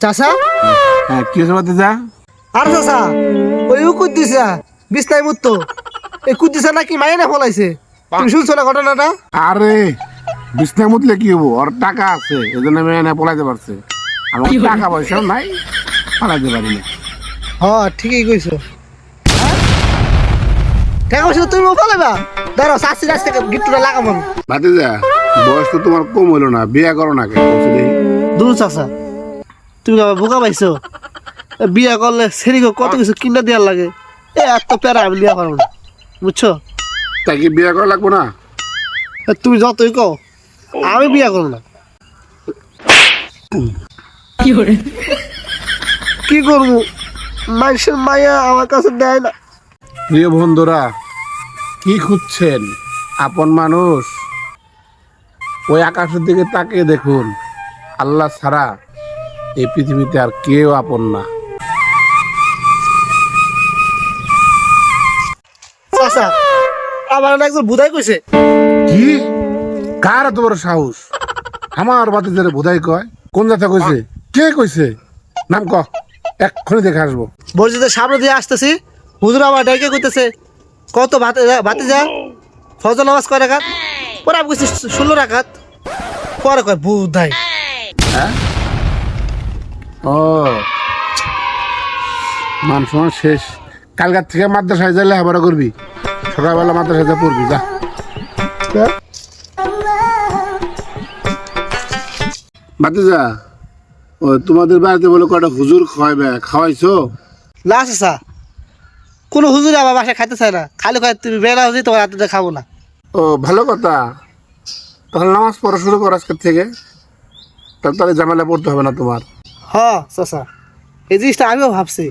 চাষা হ্যাঁ কি হয়েছে বাতিজা আর চাষা ওই কুদ্দিসা বিস্তায় মুত্ত। এই কুদ্দিসা নাকি মাইনে ফলাইছে? তুমি শুনছো না ঘটনাটা? আরে বিছনা মুতলে কি হব? ওর টাকা আছে এই জন্য মেয়ে এনে পলাইতে পারছে। আমার টাকা পয়সাও নাই পালাইতে পারি না। হ ঠিকই কইছো। টাকা পয়সা তুমি ফলাইবা। দাঁড়াও শাস্তি রাস্তা গিফটটা লাগাবো ভাতিজা বয়স তো তোমার কম হইল না বিয়ে করো না কেন দূর চাষা তুমি আবার বোকা পাইছো? বিয়া করলে সেরিকে কত কিছু কিনা দেওয়ার লাগে? এ এত প্যারা আমি লিয়া পারব না বুঝছ? তাই কি বিয়ে করা লাগবো না? এ তুমি যতই কও আমি বিয়া করব না। কি করব? মানুষের মায়া আমার কাছে দেয় না। প্রিয় বন্ধুরা কি খুঁজছেন? আপন মানুষ? ওই আকাশের দিকে তাকিয়ে দেখুন আল্লাহ ছাড়া এই পৃথিবীতে আর কেউ আপন না। চাষা আমার একজন বুধাই কইছে। কি? কার এত বড় সাহস? আমার বাতি ধরে বোধাই কয়। কোন জাতা কইছে? কে কইছে? নাম ক। এক্ষুনি দেখে আসব। বলছি সামনে দিয়ে আসতেছি। হুজুর আমার ডাইকে কইতেছে কত ভাতে ভাতে যা। ফজল নামাজ কয় রাখাত পরে আমি কইছি ষোলো রাখাত পরে কয় বুধাই। ও। মান সম্মান শেষ। কালকার থেকে মাদ্রাসায় যাইলে আবার করবি। সকালবেলা মাদ্রাসায় যা পড়বি যা। বাতিজা ও তোমাদের বাড়িতে বলে কটা হুজুর খাওয়াইবে? খাওয়াইছো? লাস্ট আসা কোনো হুজুর আমার বাসায় খাইতে চায় না। খালি খাই তুমি বেলা হুজুর তোমার হাতে খাব না। ও ভালো কথা। তাহলে নামাজ পড়া শুরু করো আজকের থেকে। তাহলে তাহলে ঝামেলা পড়তে হবে না তোমার। হ চাচা এই জিনিসটা আমিও ভাবছি।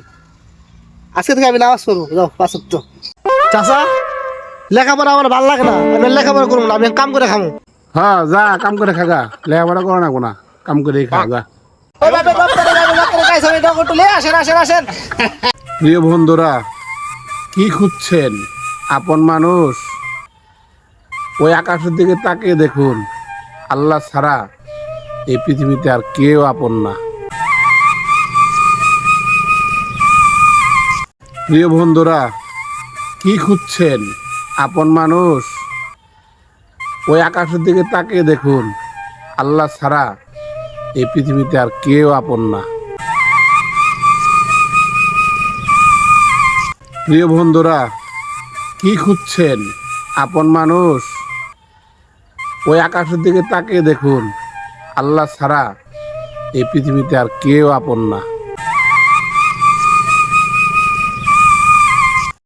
আজকে থেকে আমি নামাজ পড়ব। যাও পাঁচ তো চাচা লেখাপড়া আমার ভালো লাগে না। আমি লেখাপড়া করব না আমি কাম করে খাব হ্যাঁ যা কাম করে খাগা লেখাপড়া করো না। কোনা কাম করে খা যা। আসেন আসেন আসেন। প্রিয় বন্ধুরা কি খুঁজছেন? আপন মানুষ? ওই আকাশের দিকে তাকিয়ে দেখুন আল্লাহ ছাড়া এই পৃথিবীতে আর কেউ আপন না। প্রিয় বন্ধুরা, কি খুঁজছেন? আপন মানুষ? ওই আকাশের দিকে তাকিয়ে দেখুন, আল্লাহ ছাড়া এই পৃথিবীতে আর কেউ আপন না। প্রিয় বন্ধুরা, কি খুঁজছেন? আপন মানুষ? ওই আকাশের দিকে তাকিয়ে দেখুন, আল্লাহ ছাড়া এই পৃথিবীতে আর কেউ আপন না।